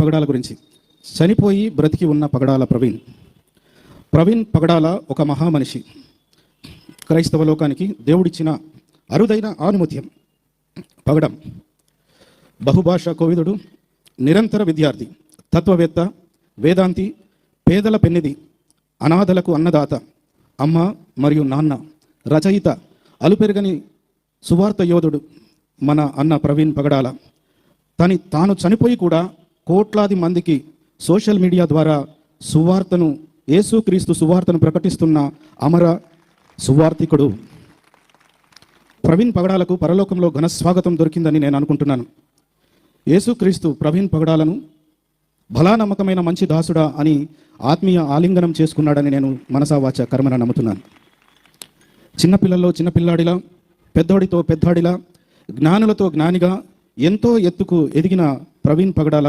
పగడాల గురించి. చనిపోయి బ్రతికి ఉన్న పగడాల ప్రవీణ్. ప్రవీణ్ పగడాల ఒక మహామనిషి. క్రైస్తవ లోకానికి దేవుడిచ్చిన అరుదైన ఆనుమత్యం. పగడం. బహుభాష కోవిదుడు నిరంతర విద్యార్థి తత్వవేత్త వేదాంతి పేదల పెన్నిది అనాథలకు అన్నదాత అమ్మ మరియు నాన్న రచయిత అలుపెరగని సువార్త యోధుడు మన అన్న ప్రవీణ్ పగడాల. తని తాను చనిపోయి కూడా కోట్లాది మందికి సోషల్ మీడియా ద్వారా సువార్తను యేసుక్రీస్తు సువార్తను ప్రకటిస్తున్న అమర సువార్తికుడు ప్రవీణ్ పగడాలకు పరలోకంలో ఘన స్వాగతం దొరికిందని నేను అనుకుంటున్నాను. యేసుక్రీస్తు ప్రవీణ్ పగడాలను బలా నమ్మకమైన మంచి దాసుడా అని ఆత్మీయ ఆలింగనం చేసుకున్నాడని నేను మనసావాచ కర్మన నమ్ముతున్నాను. చిన్నపిల్లల్లో చిన్నపిల్లాడిలా పెద్దోడితో పెద్దాడిలా జ్ఞానులతో జ్ఞానిగా ఎంతో ఎత్తుకు ఎదిగిన ప్రవీణ్ పగడాల